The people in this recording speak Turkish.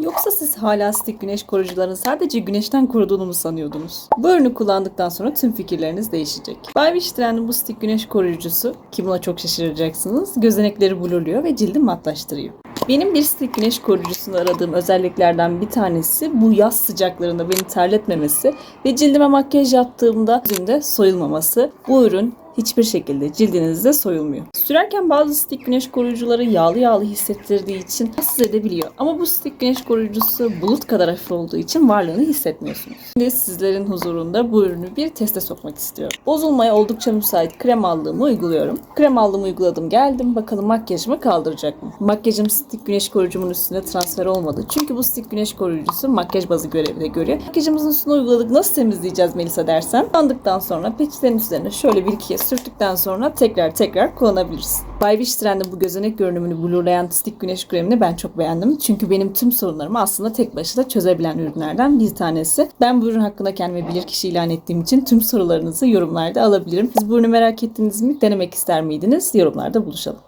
Yoksa siz hala stick güneş koruyucuların sadece güneşten koruduğunu mu sanıyordunuz? Bu ürünü kullandıktan sonra tüm fikirleriniz değişecek. Bay Wishtrend'in bu stick güneş koruyucusu, ki buna çok şaşıracaksınız, gözenekleri blurluyor ve cildi matlaştırıyor. Benim bir stick güneş koruyucusunda aradığım özelliklerden bir tanesi bu yaz sıcaklarında beni terletmemesi ve cildime makyaj yaptığımda yüzümde soyulmaması. Bu ürün hiçbir şekilde cildinizde soyulmuyor. Sürerken bazı stick güneş koruyucuları yağlı yağlı hissettirdiği için rahatsız edebiliyor. Ama bu stick güneş koruyucusu bulut kadar hafif olduğu için varlığını hissetmiyorsunuz. Şimdi sizlerin huzurunda bu ürünü bir teste sokmak istiyorum. Bozulmaya oldukça müsait krem allığımı uyguluyorum. Krem allığımı uyguladım geldim. Bakalım makyajımı kaldıracak mı? Makyajım stick güneş koruyucumun üstüne transfer olmadı. Çünkü bu stick güneş koruyucusu makyaj bazı görevi de görüyor. Makyajımızın üstüne uyguladık. Nasıl temizleyeceğiz Melisa dersen. Yandıktan sonra peçetenin üzerine şöyle bir iki kez sürttükten sonra tekrar tekrar kullanabiliriz. Bay Wishtrend'in bu gözenek görünümünü blurlayan stick güneş kremini ben çok beğendim. Çünkü benim tüm sorunlarımı aslında tek başına çözebilen ürünlerden bir tanesi. Ben bu ürün hakkında kendime bilirkişi ilan ettiğim için tüm sorularınızı yorumlarda alabilirim. Siz bu ürünü merak ettiniz mi? Denemek ister miydiniz? Yorumlarda buluşalım.